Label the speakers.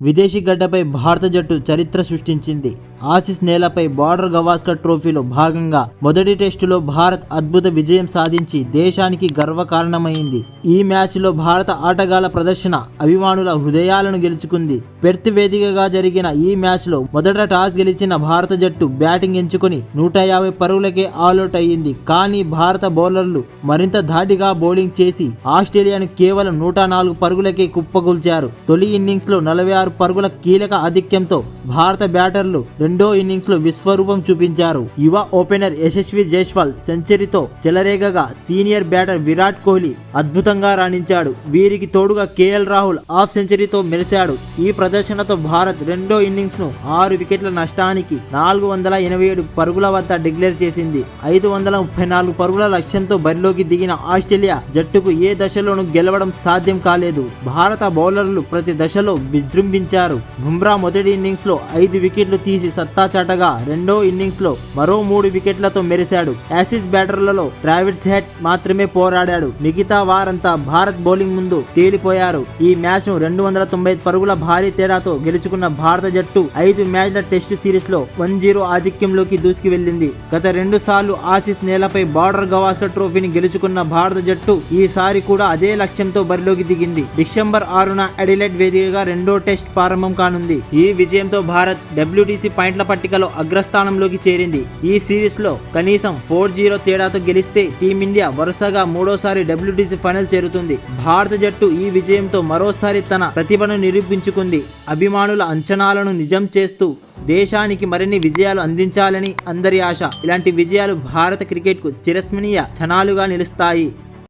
Speaker 1: విదేశీ గడ్డపై భారత జట్టు చరిత్ర సృష్టించింది. ఆసిస్ నేలపై బార్డర్ గవాస్కర్ ట్రోఫీలో భాగంగా మొదటి టెస్టులో భారత్ అద్భుత విజయం సాధించి దేశానికి గర్వకారణమైంది. ఈ మ్యాచ్లో భారత ఆటగాళ్ళ ప్రదర్శన అభిమానుల హృదయాలను గెలుచుకుంది. పెర్త్ వేదికగా జరిగిన ఈ మ్యాచ్లో మొదట టాస్ గెలిచిన భారత జట్టు బ్యాటింగ్ ఎంచుకుని నూట యాభై పరుగులకే ఆల్అౌట్ అయ్యింది. కానీ భారత బౌలర్లు మరింత ధాటిగా బౌలింగ్ చేసి ఆస్ట్రేలియాను కేవలం నూట నాలుగు పరుగులకే కుప్పగొల్చారు. తొలి ఇన్నింగ్స్లో నలభై ఆరు పరుగుల కీలక ఆధిక్యంతో భారత బ్యాటర్లు రెండో ఇన్నింగ్స్లో విశ్వరూపం చూపించారు. యువ ఓపెనర్ యశస్వి జైస్వాల్ సెంచరీతో చెలరేగగా సీనియర్ బ్యాటర్ విరాట్ కోహ్లీ అద్భుతంగా రాణించాడు. వీరికి తోడుగా కేఎల్ రాహుల్ హాఫ్ సెంచరీతో మెరిశాడు. ఈ ప్రదర్శనతో భారత్ రెండో ఇన్నింగ్స్ను ఆరు వికెట్ల నష్టానికి నాలుగు వందల ఎనభై ఏడు పరుగుల వద్ద డిక్లేర్ చేసింది. ఐదు వందల ముప్పై నాలుగు పరుగుల లక్ష్యంతో బరిలోకి దిగిన ఆస్ట్రేలియా జట్టుకు ఏ దశలోనూ గెలవడం సాధ్యం కాలేదు. భారత బౌలర్లు ప్రతి దశలో విజృంభించారు. బుమ్రా మొదటి ఇన్నింగ్స్లో ఐదు వికెట్లు తీసి సత్తాచాటగా రెండో ఇన్నింగ్స్లో మరో మూడు వికెట్లతో మెరిశాడు. యాసిస్ బ్యాటర్లలో ట్రావిడ్స్ హెడ్ మాత్రమే పోరాడాడు. మిగతా వారంతా భారత్ బౌలింగ్ ముందు తేలిపోయారు. ఈ మ్యాచ్ను రెండు వందల తొంభై పరుగుల భారీ తేడాతో గెలుచుకున్న భారత జట్టు ఐదు మ్యాచ్ల టెస్టు సిరీస్లో వన్ జీరో ఆధిక్యంలోకి దూసుకు వెళ్ళింది గత రెండు సార్లు ఆసిస్ నేలపై బార్డర్ గవాస్కర్ ట్రోఫీని గెలుచుకున్న భారత జట్టు ఈసారి కూడా అదే లక్ష్యంతో బరిలోకి దిగింది. డిసెంబర్ ఆరున అడిలెట్ వేదికగా రెండో టెస్ట్ ప్రారంభం కానుంది. ఈ విజయంతో భారత్ డబ్ల్యూటీసీ పాయింట్ల పట్టికలో అగ్రస్థానంలోకి చేరింది. ఈ సిరీస్లో కనీసం ఫోర్ జీరో తేడాతో గెలిస్తే టీమిండియా వరుసగా మూడోసారి డబ్ల్యూటీసీ ఫైనల్ చేరుతుంది. భారత జట్టు ఈ విజయంతో మరోసారి తన ప్రతిభను నిరూపించుకుంది. అభిమానుల అంచనాలను నిజం చేస్తూ దేశానికి మరిన్ని విజయాలు అందించాలని అందరి ఆశ. ఇలాంటి విజయాలు భారత క్రికెట్కు చిరస్మరణీయ క్షణాలుగా నిలుస్తాయి.